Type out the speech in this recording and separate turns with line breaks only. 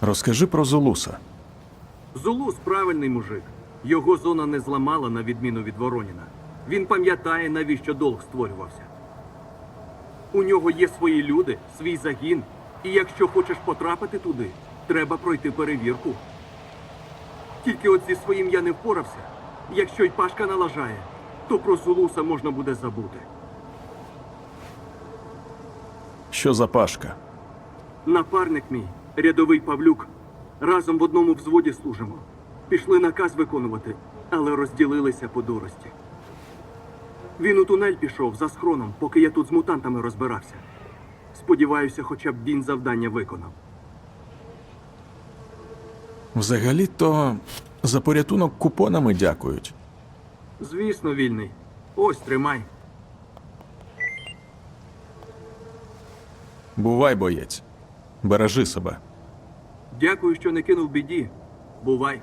Розкажи про Зулуса.
Зулус правильний мужик. Його зона не зламала на відміну від Вороніна. Він пам'ятає, навіщо долг створювався. У нього є свої люди, свій загін. І якщо хочеш потрапити туди, треба пройти перевірку. Тільки от зі своїм я не впорався. Якщо й Пашка налажає, то про Зулуса можна буде забути.
Що за пашка?
Напарник мій, рядовий Павлюк, разом в одному взводі служимо. Пішли наказ виконувати, але розділилися по дурості. Він у тунель пішов за схроном, поки я тут з мутантами розбирався. Сподіваюся, хоча б він завдання виконав.
Взагалі-то за порятунок купонами дякують.
Звісно, вільний. Ось тримай.
Бувай, боєць. Бережи себе.
Дякую, що не кинув біді. Бувай.